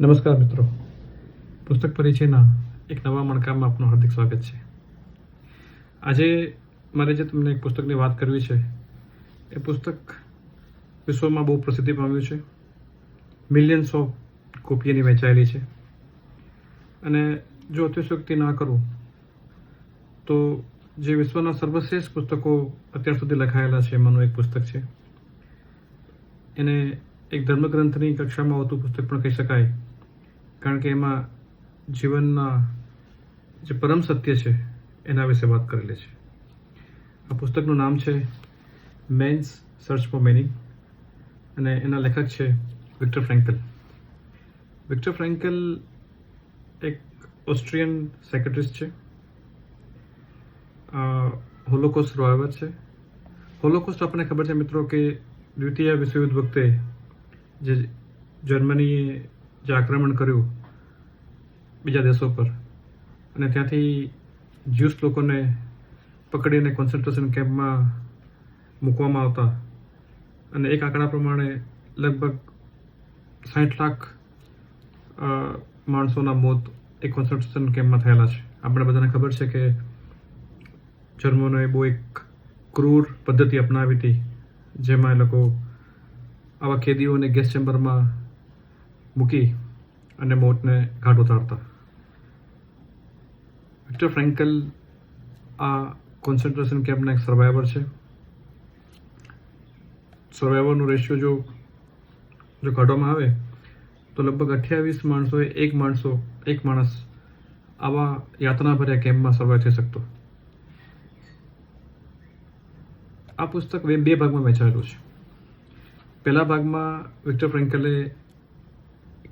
નમસ્કાર મિત્રો. પુસ્તક પરિચયના એક નવા મણકામાં આપનું હાર્દિક સ્વાગત છે. આજે મારે જે તમને એક પુસ્તકની વાત કરવી છે, એ પુસ્તક વિશ્વમાં બહુ પ્રસિદ્ધિ પામ્યું છે. મિલિયન્સ ઓફ કોપી એની વેચાયેલી છે. અને જો અતિશયોક્તિ ના કરું, તો જે વિશ્વના સર્વશ્રેષ્ઠ પુસ્તકો અત્યાર સુધી લખાયેલા છે, એમાંનું એક પુસ્તક છે. એને એક ધર્મગ્રંથની કક્ષામાં આવતું પુસ્તક પણ કહી શકાય. કારણ કે એમાં જીવનના જે પરમ સત્ય છે, એના વિશે વાત કરેલી છે. આ પુસ્તકનું નામ છે મેન્સ સર્ચ ફોર મેનિંગ અને એના લેખક છે વિક્ટર ફ્રેન્કલ વિક્ટર ફ્રેન્કલ એક ઓસ્ટ્રિયન સેક્રેટરીસ્ટ છે. હોલોકોસ્ટ રોયવર છે. હોલોકોસ્ટ આપણને ખબર છે મિત્રો કે દ્વિતીય વિશ્વયુદ્ધ વખતે જે જર્મનીએ જે આક્રમણ કર્યું બીજા દેશો પર. અને ત્યાંથી જ્યુસ લોકોને પકડીને કોન્સન્ટ્રેશન કેમ્પમાં મૂકવામાં આવતા. અને એક આંકડા પ્રમાણે લગભગ સાઠ લાખ માણસોના મોત એ કોન્સન્ટ્રેશન કેમ્પમાં થયેલા છે. આપણે બધાને ખબર છે કે જર્મનોએ બહુ એક ક્રૂર પદ્ધતિ અપનાવી હતી, જેમાં એ લોકો આવા કેદીઓને ગેસ ચેમ્બરમાં મૂકી અને મોતને ઘાટ ઉતારતા વિક્ટર ફ્રેન્કલ આ કોન્સન્ટ્રેશન કેમ્પના એક સર્વાઈવર છે. સર્વાઈવરનો રેશિયો જો જો કાઢવામાં આવે, તો લગભગ અઠ્યાવીસ માણસોએ એક માણસો, એક માણસ આવા યાતનાભર્યા કેમ્પમાં સર્વાઈવ થઈ શકતો. આ પુસ્તક બે ભાગમાં વહેંચાયેલું છે. પહેલા ભાગમાં વિક્ટર ફ્રેન્કલે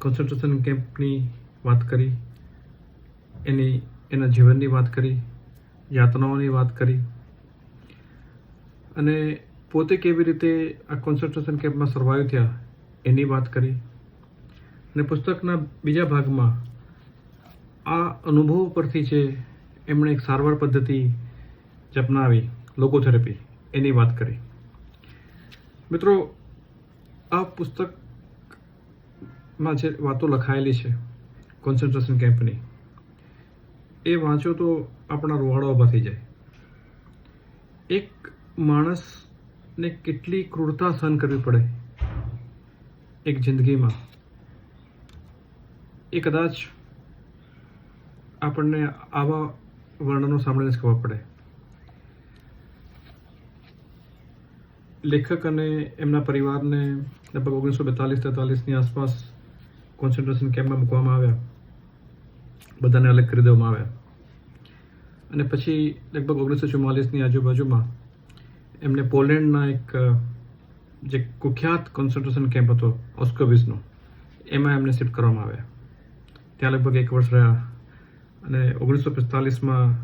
કોન્સન્ટ્રેશન કેમ્પની વાત કરી, એની, એના જીવનની વાત કરી, યાતનાઓની વાત કરી. અને પોતે કેવી રીતે આ કોન્સન્ટ્રેશન કેમ્પમાં સર્વાઈવ થયા, એની વાત કરી. અને પુસ્તકના બીજા ભાગમાં આ અનુભવ પરથી છે, એમણે એક સારવાર પદ્ધતિ જે અપનાવી લોકોથેરાપી એની વાત કરી. મિત્રો, આ પુસ્તકમાં જે વાતો લખાયેલી છે કોન્સન્ટ્રેશન કેમ્પની એ વાંચો તો આપણા રોવાડા ઊભા થઈ જાય. એક માણસને કેટલી ક્રૂરતા સહન કરવી પડે એક જિંદગીમાં? એ કદાચ આપણને આવા વર્ણનો સાંભળીને જ ખબર પડે. લેખક અને એમના પરિવારને લગભગ ઓગણીસો બેતાલીસ તેતાલીસની આસપાસ કોન્સન્ટ્રેશન કેમ્પમાં મૂકવામાં આવ્યા. બધાને અલગ કરી દેવામાં આવ્યા. અને પછી લગભગ ઓગણીસો ચુમ્માલીસની આજુબાજુમાં એમને પોલેન્ડના એક જે કુખ્યાત કોન્સન્ટ્રેશન કેમ્પ હતો ઓસ્કોવિસનો એમાં એમને શિફ્ટ કરવામાં આવ્યા. ત્યાં લગભગ એક વર્ષ રહ્યા અને ઓગણીસો પિસ્તાલીસમાં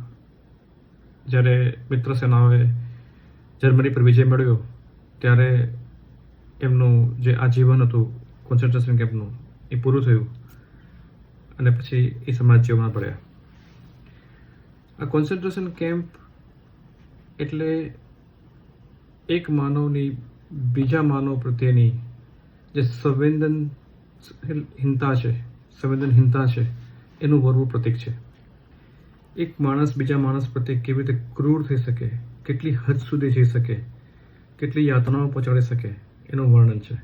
જ્યારે મિત્ર સેનાઓએ જર્મની પર વિજય મેળવ્યો, ત્યારે એમનું જે આજીવન હતું કોન્સન્ટ્રેશન કેમ્પનું એ પૂરું થયું. અને પછી એ સમાજ જીવનમાં પડ્યા આ કોન્સન્ટ્રેશન કેમ્પ એટલે એક માનવની બીજા માનવ પ્રત્યેની જે સંવેદનહીનતા છે સંવેદનહીનતા છે, એનું વરવું પ્રતીક છે. એક માણસ બીજા માણસ પ્રત્યે કેવી રીતે ક્રૂર થઈ શકે, કેટલી હદ સુધી જઈ શકે, કેટલી યાતનાઓ પહોંચાડી શકે, એનું વર્ણન છે.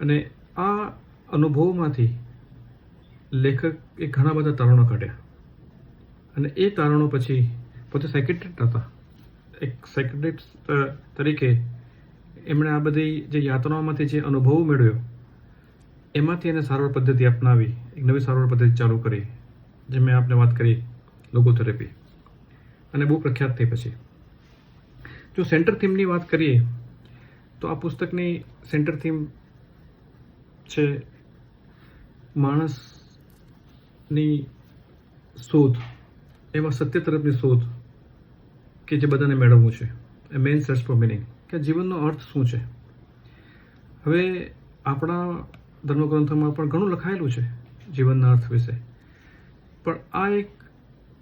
અને આ અનુભવમાંથી લેખક ઘણા બધા તારણો કાઢ્યા. અને એ તારણો પછી પોતે સેક્રેટરી હતા. એક સેક્રેટરી તરીકે એમણે આ બધી જે યાતનાઓમાંથી જે અનુભવ મેળવ્યો, એમાંથી એને સારવાર પદ્ધતિ અપનાવી, એક નવી સારવાર પદ્ધતિ ચાલુ કરી જે મેં આપને વાત કરી, લોગોથેરેપી. અને બહુ પ્રખ્યાત થઈ પછી. જો સેન્ટર થીમની વાત કરીએ, તો આ પુસ્તકની સેન્ટર થીમ છે. માણસની શોધ એવા સત્ય તરફની શોધ કે જે બધાને મેળવવું છે. એ મેઇન સર્ચ ફોર મિનિંગ કે જીવનનો અર્થ શું છે? હવે આપણા ધર્મગ્રંથોમાં પણ ઘણું લખાયેલું છે જીવનના અર્થ વિશે. પણ આ એક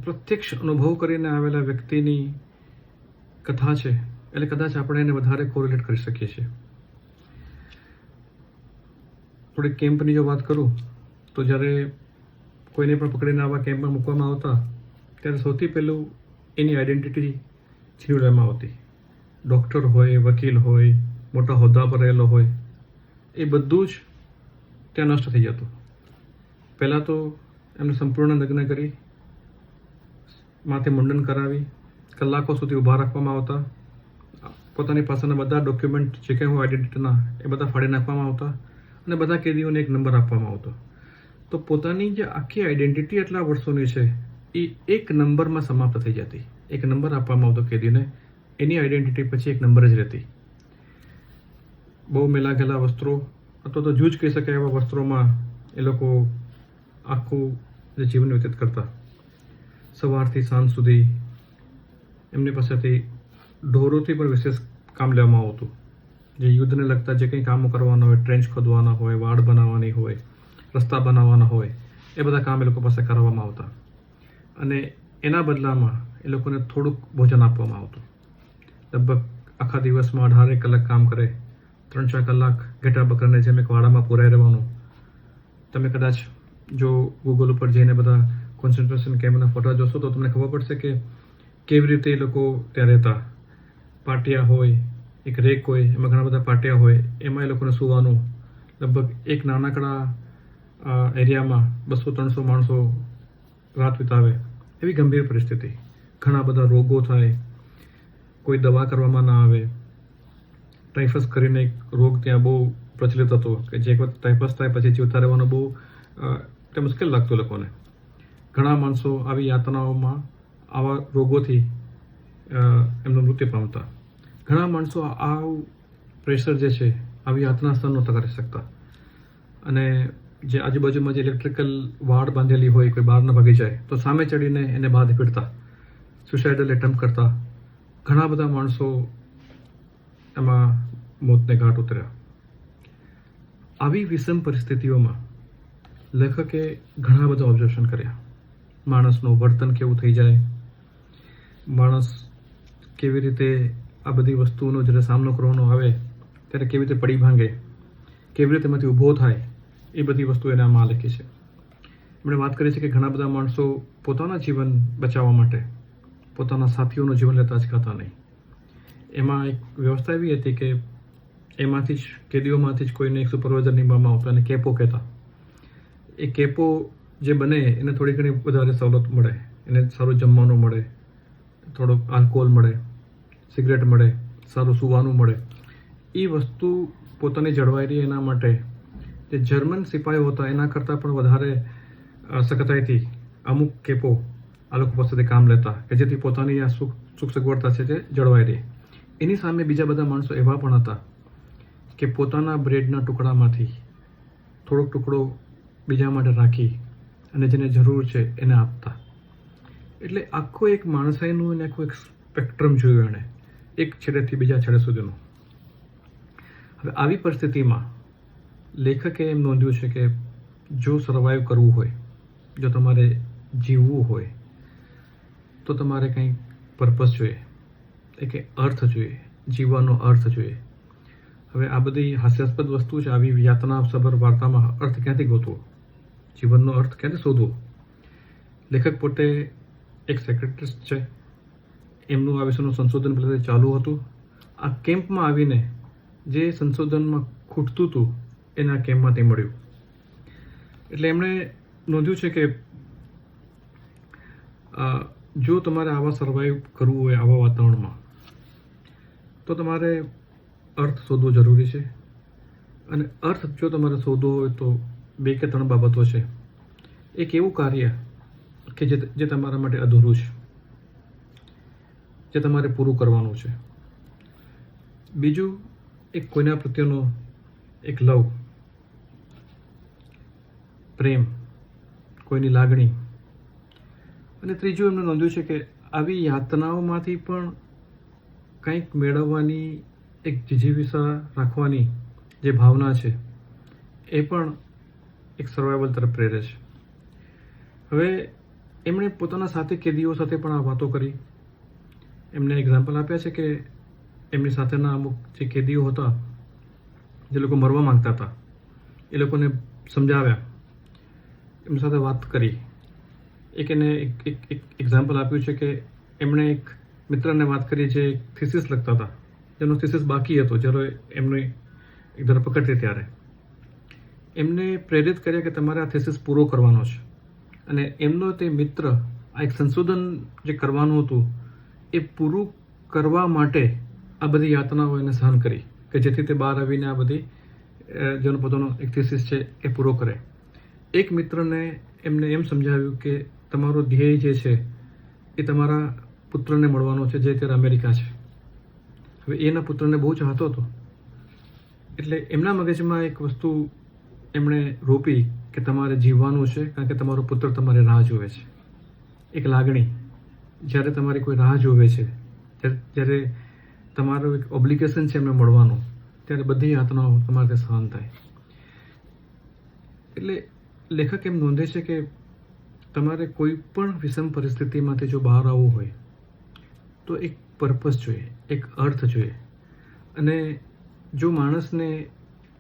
પ્રત્યક્ષ અનુભવ કરીને આવેલા વ્યક્તિની કથા છે. એટલે કદાચ આપણે એને વધારે કોરિલેટ કરી શકીએ છીએ. થોડીક કેમ્પની જો વાત કરું, તો જ્યારે કોઈને પણ પકડીને આવા કેમ્પમાં મૂકવામાં આવતા, ત્યારે સૌથી પહેલું એની આઈડેન્ટિટી છીનવી આવતી. ડૉક્ટર હોય, વકીલ હોય, મોટા હોદ્દા પર રહેલો હોય, એ બધું જ ત્યાં નષ્ટ થઈ જતું. પહેલાં તો એમને સંપૂર્ણ લગ્ન કરી, માથે મુંડન કરાવી, કલાકો સુધી ઊભા રાખવામાં આવતા. પોતાની પાસેના બધા ડોક્યુમેન્ટ જે કંઈ હોય આઈડેન્ટિટીના એ બધા ફાડી નાખવામાં આવતા. અને બધા કેદીઓને એક નંબર આપવામાં આવતો. તો પોતાની જે આખી આઈડેન્ટિટી એટલા વર્ષોની છે, એ એક નંબરમાં સમાપ્ત થઈ જતી. એક નંબર આપવામાં આવતો કેદીને, એની આઈડેન્ટિટી પછી એક નંબર જ રહેતી. બહુ મેલા વસ્ત્રો, અથવા તો જૂજ કહી શકાય એવા વસ્ત્રોમાં એ લોકો આખું જે જીવન વ્યતીત કરતા. સવારથી સાંજ સુધી એમની પાસેથી ઢોરોથી પણ વિશેષ કામ લેવામાં આવતું. જે યુદ્ધને લગતા જે કંઈ કામો કરવાના હોય ટ્રેન્ચ ખોદવાના હોય, વાડ બનાવવાની હોય, રસ્તા બનાવવાના હોય, એ બધા કામ એ લોકો પાસે કરવામાં આવતા. અને એના બદલામાં એ લોકોને થોડુંક ભોજન આપવામાં આવતું. લગભગ આખા દિવસમાં અઢારે કલાક કામ કરે, ત્રણ ચાર કલાક ઘેટા બકરાને જેમ એક વાડામાં પુરાઈ રહેવાનું. તમે કદાચ જો ગૂગલ ઉપર જઈને બધા કોન્સન્ટ્રેશન કેમ્પના ફોટા જોશો તો તમને ખબર પડશે કે કેવી રીતે એ લોકો ત્યાં રહેતા. પાટિયા હોય એક રેક હોય, એમાં ઘણા બધા પાટિયા હોય, એમાં એ લોકોને સૂવાનું. લગભગ એક નાનકડા એરિયામાં બસો ત્રણસો માણસો રાત વિતાવે. એવી ગંભીર પરિસ્થિતિ. ઘણા બધા રોગો થાય. કોઈ દવા કરવામાં ના આવે. ટાઇફસ કરીને એક રોગ ત્યાં બહુ પ્રચલિત હતો કે જે એક વખત ટાઇફસ થાય, પછી જીવતા રહેવાનું બહુ તે મુશ્કેલ લાગતું લોકોને. ઘણા માણસો આવી યાતનાઓમાં આવા રોગોથી એમનું મૃત્યુ પામતા. ઘણા માણસો આવું પ્રેશર જે છે, આવી યાતના સહન નહોતા કરી શકતા. અને જે આજુબાજુમાં જે ઇલેક્ટ્રિકલ વાડ બાંધેલી હોય, કોઈ બહાર ન ભાગી જાય, તો સામે ચડીને એને બાદ પીડતા સુસાઇડલ એટેમ્પ કરતા. ઘણા બધા માણસો એમાં મોતને ઘાટ ઉતર્યા. આવી વિષમ પરિસ્થિતિઓમાં લેખકે ઘણા બધા ઓબ્ઝર્વેશન કર્યા. માણસનું વર્તન કેવું થઈ જાય? માણસ કેવી રીતે આ બધી વસ્તુઓનો જ્યારે સામનો કરવાનો આવે, ત્યારે કેવી રીતે પડી ભાંગે, કેવી રીતે એમાંથી ઊભો થાય, એ બધી વસ્તુ એને આમાં લખી છે. એમણે વાત કરી છે કે ઘણા બધા માણસો પોતાના જીવન બચાવવા માટે, પોતાના સાથીઓનું જીવન લેતા જ કરતા નહીં. એમાં એક વ્યવસ્થા એવી હતી કે એમાંથી જ, કેદીઓમાંથી જ કોઈને એક સુપરવાઇઝર નિમવામાં આવતા અને કેપો કહેતા. એ કેપો જે બને, એને થોડી ઘણી વધારે સવલત મળે, એને સારું જમવાનું મળે, થોડોક આલ્કોહોલ મળે સિગરેટ મળે, સારું સુવાનું મળે. એ વસ્તુ પોતાની જળવાઈ રહી એના માટે. જે જર્મન સિપાહીઓ હતા, એના કરતાં પણ વધારે સખતાઈથી અમુક કેપો આ લોકો પાસેથી કામ લેતા કે જેથી પોતાની આ સુખ સુખ સગવડતા છે તે જળવાઈ રહે એની સામે બીજા બધા માણસો એવા પણ હતા કે પોતાના બ્રેડના ટુકડામાંથી થોડોક ટુકડો બીજા માટે રાખી અને જેને જરૂર છે એને આપતા. એટલે આખો એક માણસાઈનું અને આખું એક સ્પેક્ટ્રમ જોયું એણે. એક છેડેથી બીજા છેડે સુધીનું. હવે આવી પરિસ્થિતિમાં લેખકે એમ નોંધ્યું છે કે જો સર્વાઈવ કરવું હોય, જો તમારે જીવવું હોય, તો તમારે કંઈક પર્પઝ જોઈએ એટલે અર્થ જોઈએ, જીવવાનો અર્થ જોઈએ. હવે આ બધી હાસ્યાસ્પદ વસ્તુ છે, આવી યાતના સભર વાર્તામાં અર્થ ક્યાંથી ગોતવો? જીવનનો અર્થ ક્યાંથી શોધવો? લેખક પોતે એક સેક્રેટરિસ્ટ છે. એમનું આ વિષયનું સંશોધન પહેલાંથી ચાલુ હતું. આ કેમ્પમાં આવીને જે સંશોધનમાં ખૂટતું હતું, એના કેમ્પમાંથી મળ્યું. એટલે એમણે નોંધ્યું છે કે જો તમારે આવા સર્વાઈવ કરવું હોય, આવા વાતાવરણમાં, તો તમારે અર્થ શોધવો જરૂરી છે. અને અર્થ જો તમારે શોધવો હોય, તો બે કે ત્રણ બાબતો છે. એક એવું કાર્ય કે જે જે તમારા માટે અધૂરું છે. જે તમારે પૂરું કરવાનું છે. બીજું, એક કોઈના પ્રત્યેનો એક લવ, પ્રેમ, કોઈની લાગણી. અને ત્રીજું, એમણે નોંધ્યું છે કે આવી યાતનાઓમાંથી પણ કંઈક મેળવવાની, એક જીજીવિસા રાખવાની જે ભાવના છે, એ પણ એક સર્વાઈવલ તરફ પ્રેરે છે. હવે, એમણે પોતાના સાથે કેદીઓ સાથે પણ આ વાતો કરી. એમને એક્ઝામ્પલ આપ્યા છે કે એમની સાથેના અમુક જે કેદીઓ હતા, જે લોકો મરવા માંગતા હતા, એ લોકોને સમજાવ્યા. એમની સાથે વાત કરી. એક એને એક એક એક એક્ઝામ્પલ આપ્યું છે કે એમણે એક મિત્રને વાત કરી જે એક થિસિસ લખતા હતા. જેનો થિસિસ બાકી હતો, જ્યારે એમની એક ધરપકડ થઈ ત્યારે. એમને પ્રેરિત કર્યા કે તમારે આ થિસિસ પૂરો કરવાનો છે. અને એમનો તે મિત્ર આ એક સંશોધન જે કરવાનું હતું એ પૂરું કરવા માટે આ બધી યાતનાઓ એને સહન કરી કે જેથી તે બહાર આવીને આ બધી જેનો પોતાનો એક છે એ પૂરો કરે. એક મિત્રને એમને એમ સમજાવ્યું કે તમારો ધ્યેય જે છે એ તમારા પુત્રને મળવાનો છે, જે અત્યારે અમેરિકા છે. હવે એના પુત્રને બહુ ચાહતો હતો. એટલે એમના મગજમાં એક વસ્તુ એમણે રોપી કે તમારે જીવવાનું છે, કારણ કે તમારો પુત્ર તમારે રાહ જોવે છે. એક લાગણી. જ્યારે તમારી કોઈ રાહ જોવે છે જ્યારે તમારું એક ઓબ્લિગેશન છે એમને મળવાનું, ત્યારે બધી યાતનાઓ તમારે સહન થાય. એટલે લેખક એમ નોંધે છે કે તમારે કોઈ પણ વિષમ પરિસ્થિતિમાંથી જો બહાર આવવું હોય, તો એક પર્પસ જોઈએ, એક અર્થ જોઈએ. અને જો માણસને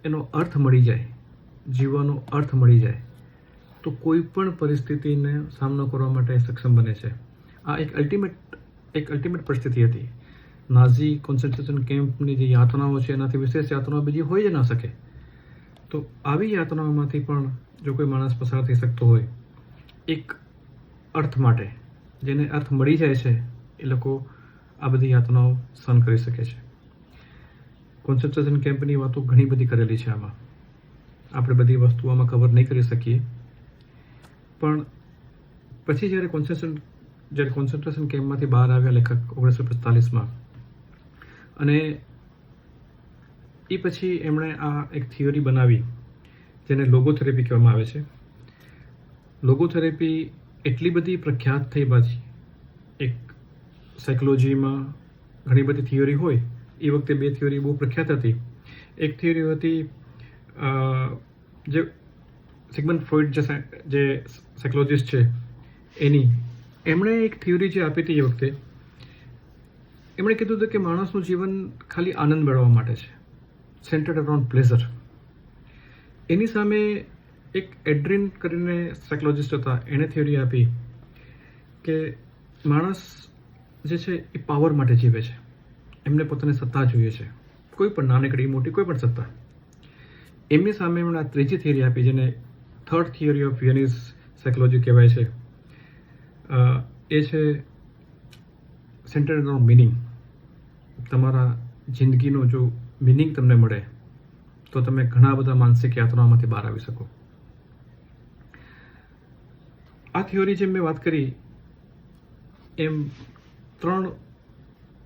એનો અર્થ મળી જાય, જીવવાનો અર્થ મળી જાય, તો કોઈ પણ પરિસ્થિતિને સામનો કરવા માટે સક્ષમ બને છે. આ એક અલ્ટિમેટ એક અલ્ટિમેટ પરિસ્થિતિ હતી. નાઝી કોન્સન્ટ્રેશન કેમ્પની જે યાતનાઓ છે, એનાથી વિશેષ યાતનાઓ બીજી હોઈ જ ના શકે. તો આવી યાતનાઓમાંથી પણ જો કોઈ માણસ પસાર થઈ શકતો હોય, એક અર્થ માટે, જેને અર્થ મળી જાય છે, એ લોકો આ બધી યાતનાઓ સહન કરી શકે છે. કોન્સન્ટ્રેશન કેમ્પની વાતો ઘણી બધી કરેલી છે આમાં. આપણે બધી વસ્તુઓ આમાં કવર નહીં કરી શકીએ. પણ પછી જ્યારે કોન્સન્ટ્રેશન જ્યારે કોન્સન્ટ્રેશન કેમ્પમાંથી બહાર આવ્યા લેખક ઓગણીસો પિસ્તાલીસમાં અને એ પછી એમણે આ એક થિયરી બનાવી, જેને લોગોથેરેપી કહેવામાં આવે છે. લોગોથેરેપી એટલી બધી પ્રખ્યાત થઈ પાછી. એક સાયકોલોજીમાં ઘણી બધી થિયરી હોય, એ વખતે બે થિયરી બહુ પ્રખ્યાત હતી. એક થિયરી હતી જે સિગમન ફ્રોઈડ જે સાયકોલોજીસ્ટ છે, એની એમણે એક થિયરી જે આપી હતી એ વખતે, એમણે કીધું હતું કે માણસનું જીવન ખાલી આનંદ મેળવવા માટે છે સેન્ટર્ડ અરાઉન્ડ પ્લેઝર એની સામે એક એડ્રિન કરીને સાયકોલોજિસ્ટ હતા, એણે થિયરી આપી કે માણસ જે છે એ પાવર માટે જીવે છે. એમને પોતાની સત્તા જોઈએ છે. કોઈ પણ નાનકડી, મોટી, કોઈ પણ સત્તા. એમની સામે એમણે આ ત્રીજી થિયરી આપી, જેને third theory of Viennese psychology કહેવાય છે. એ છે સેન્ટરનો મિનિંગ તમારા જિંદગીનો જો મિનિંગ તમને મળે, તો તમે ઘણા બધા માનસિક યાતનાઓમાંથી બહાર આવી શકો. આ થિયોરી જેમ મેં વાત કરી, એમ ત્રણ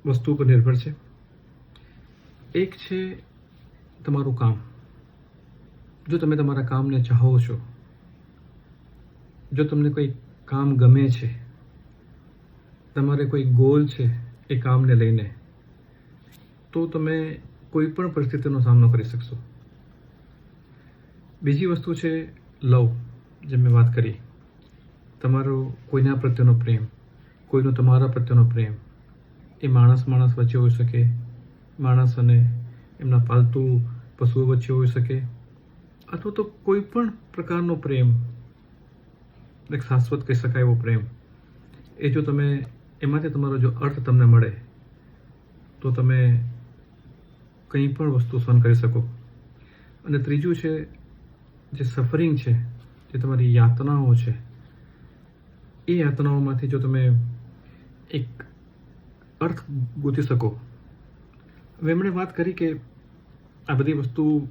વસ્તુ પર નિર્ભર છે. એક છે તમારું કામ. જો તમે તમારા કામને ચાહો છો, જો તમને કોઈ કામ ગમે છે. તમારે કોઈ ગોલ છે એ કામને લઈને, તો તમે કોઈ પણ પરિસ્થિતિનો સામનો કરી શકશો. બીજી વસ્તુ છે લવ, જેમ મેં વાત કરી. તમારો કોઈના પ્રત્યેનો પ્રેમ, કોઈનો તમારા પ્રત્યેનો પ્રેમ, એ માણસ માણસ વચ્ચે હોઈ શકે. માણસ અને એમના પાલતુ પશુઓ વચ્ચે હોઈ શકે. અથવા તો કોઈ પણ પ્રકારનો પ્રેમ એક શાશ્વત કહી શકાય એવો પ્રેમ. એ જો તમે એમાંથી તમારો જો અર્થ તમને મળે, તો તમે કંઈ પણ વસ્તુ સહન કરી શકો. અને ત્રીજું છે, જે સફરિંગ છે, જે તમારી યાતનાઓ છે, એ યાતનાઓમાંથી જો તમે એક અર્થ ગોતી શકો. હવે એમણે વાત કરી કે આ બધી વસ્તુ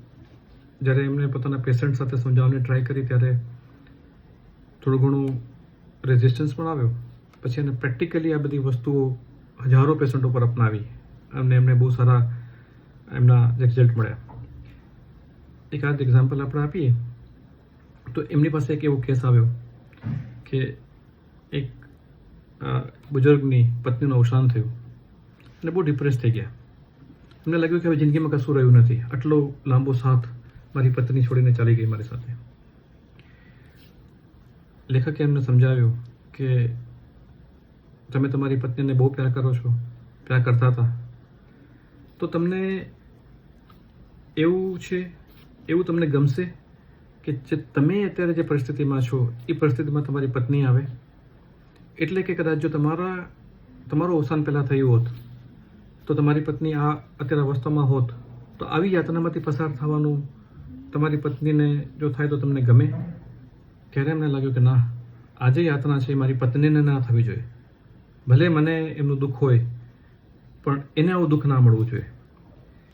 જ્યારે એમણે પોતાના પેશન્ટ સાથે સમજાવવાની ટ્રાય કરી ત્યારે થોડું ઘણું રેઝિસ્ટન્સ પણ આવ્યો. પછી એને પ્રેક્ટિકલી આ બધી વસ્તુઓ હજારો પેશન્ટો પર અપનાવી અને એમને બહુ સારા એમના રિઝલ્ટ મળ્યા. એકાદ એક્ઝામ્પલ આપણે આપીએ. તો એમની પાસે એક એવો કેસ આવ્યો કે એક બુઝુર્ગની પત્નીનું અવસાન થયું અને બહુ ડિપ્રેસ થઈ ગયા. એમને લાગ્યું કે હવે જિંદગીમાં કશું રહ્યું નથી. આટલો લાંબો સાથ મારી પત્ની છોડીને ચાલી ગઈ મારી સાથે. લેખકે એમને સમજાવ્યું કે તમે તમારી પત્નીને બહુ પ્યાર કરો છો, પ્યાર કરતા હતા. તો તમને એવું છે, એવું તમને ગમશે કે જે તમે અત્યારે જે પરિસ્થિતિમાં છો, એ પરિસ્થિતિમાં તમારી પત્ની આવે? એટલે કે કદાચ જો તમારા, તમારું અવસાન પહેલાં થયું હોત, તો તમારી પત્ની આ અત્યારે અવસ્થામાં હોત, તો આવી યાતનામાંથી પસાર થવાનું તમારી પત્નીને જો થાય તો તમને ગમે? ત્યારે એમને લાગ્યું કે ના, આજે યાતના છે એ મારી પત્નીને ના થવી જોઈએ. ભલે મને એમનું દુઃખ હોય, પણ એને આવું દુઃખ ના મળવું જોઈએ.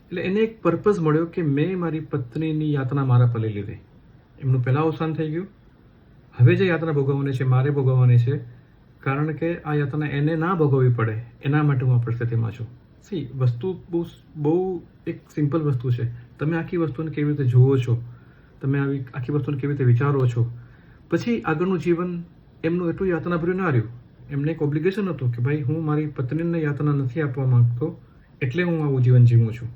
એટલે એને એક પર્પઝ મળ્યો કે મેં મારી પત્નીની યાતના મારા પલે લીધી. એમનું પહેલાં અવસાન થઈ ગયું. હવે જે યાતના ભોગવવાની છે, મારે ભોગવવાની છે, કારણ કે આ યાતના એને ના ભોગવવી પડે, એના માટે હું આ પરિસ્થિતિમાં છું. સી વસ્તુ બહુ બહુ એક સિમ્પલ વસ્તુ છે. તમે આખી વસ્તુને કેવી રીતે જુઓ છો? તમે આવી આખી વસ્તુને કેવી રીતે વિચારો છો? પછી આગળનું જીવન એમનું એટલું યાતનાભર્યું ના રહ્યું. એમને એક ઓબ્લિગેશન હતું કે ભાઈ હું મારી પત્નીને યાતના નથી આપવા માંગતો, એટલે હું આવું જીવન જીવું છું.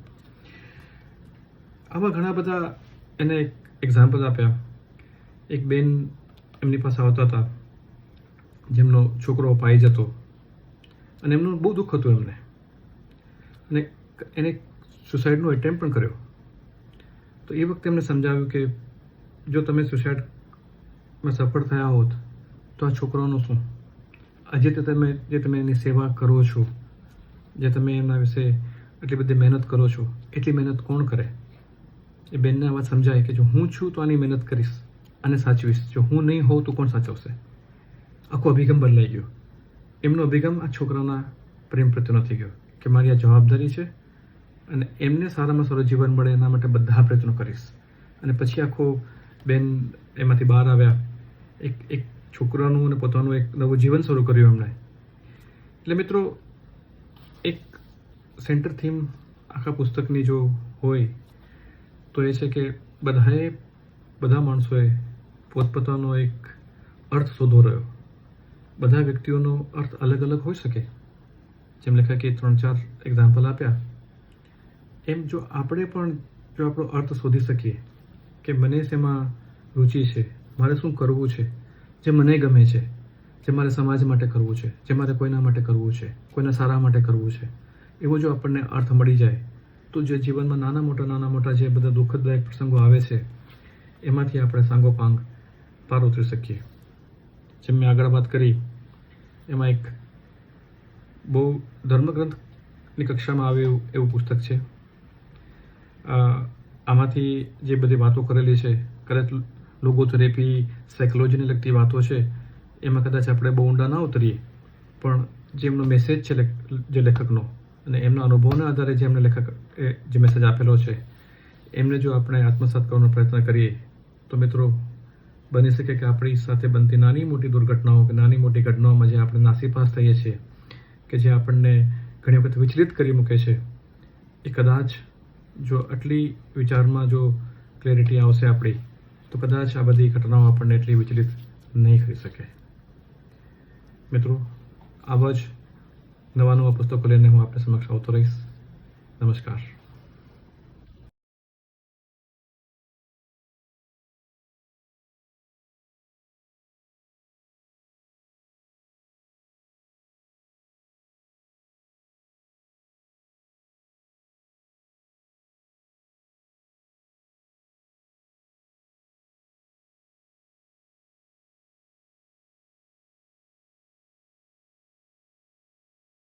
આવા ઘણા બધા એને એક એક્ઝામ્પલ આપ્યા. એક બેન એમની પાસે આવતા હતા, જેમનો છોકરો પાઈ જતો અને એમનું બહુ દુઃખ હતું એમને. અને એને સુસાઇડનો એટેમ્પ પણ કર્યો. તો એ વખતે એમને સમજાવ્યું કે જો તમે સુસાઇડમાં સફળ થયા હોત, તો આ છોકરાનું શું? આજે તે તમે, જે તમે એની સેવા કરો છો, જે તમે એમના વિશે એટલી બધી મહેનત કરો છો, એટલી મહેનત કોણ કરે? એ બેનને આ વાત સમજાય કે જો હું છું તો આની મહેનત કરીશ અને સાચવીશ. જો હું નહીં હોઉં તો કોણ સાચવશે? આખો અભિગમ બદલાઈ ગયો. એમનો અભિગમ આ છોકરાના પ્રેમ પ્રત્યે નથી ગયો કે મારી આ જવાબદારી છે અને એમને સારામાં સારું જીવન મળે એના માટે બધા પ્રયત્નો કરીશ. અને પછી આખો બેન એમાંથી બહાર આવ્યા એક એક છોકરાનું અને પોતાનું એક નવું જીવન શરૂ કર્યું એમણે. એટલે મિત્રો, એક સેન્ટર થીમ આખા પુસ્તકની જો હોય, તો એ છે કે બધાએ, બધા માણસોએ પોતપોતાનો એક અર્થ શોધો રહ્યો. બધા વ્યક્તિઓનો અર્થ અલગ અલગ હોઈ શકે. જેમ લેખકે ત્રણ, ચાર એક્ઝામ્પલ આપ્યા. એમ જો આપણે પણ જો આપણો અર્થ શોધી શકીએ કે મને શેમાં રુચિ છે મારે શું કરવું છે? જે મને ગમે છે, જે મારે સમાજ માટે કરવું છે, જે મારે કોઈના માટે કરવું છે, કોઈના સારા માટે કરવું છે, એવો જો આપણને અર્થ મળી જાય, તો જે જીવનમાં નાના મોટા નાના મોટા જે બધા દુઃખદાયક પ્રસંગો આવે છે, એમાંથી આપણે સાંગોપાંગ પાર ઉતરી શકીએ. જેમ મેં આગળ વાત કરી, એમાં એક બહુ ધર્મગ્રંથની કક્ષામાં આવે એવું પુસ્તક છે. આમાંથી જે બધી વાતો કરેલી છે કદાચ લોગોથેરેપી, સાયકોલોજીને લગતી વાતો છે, એમાં કદાચ આપણે બહુ ઊંડા ના ઉતરીએ. પણ જે એમનો મેસેજ છે જે લેખકનો અને એમના અનુભવના આધારે જે એમને લેખક, એ જે મેસેજ આપેલો છે, એમને જો આપણે આત્મસાત કરવાનો પ્રયત્ન કરીએ, તો મિત્રો બની શકે કે આપણી સાથે બનતી નાની મોટી દુર્ઘટનાઓ કે નાની મોટી ઘટનાઓમાં જે આપણે નાસીપાસ થઈએ છીએ, કે જે આપણને ઘણી વખત વિચલિત કરી મૂકે છે, એ કદાચ જો આટલી વિચારમાં જો ક્લેરિટી આવશે આપણી તો કદાચ આ બધી ઘટનાઓ આપણને એટલી વિચલિત નહીં કરી શકે. મિત્રો, આવા જ નવા નવા પુસ્તકો લઈને હું આપણી સમક્ષ આવતો રહીશ. નમસ્કાર.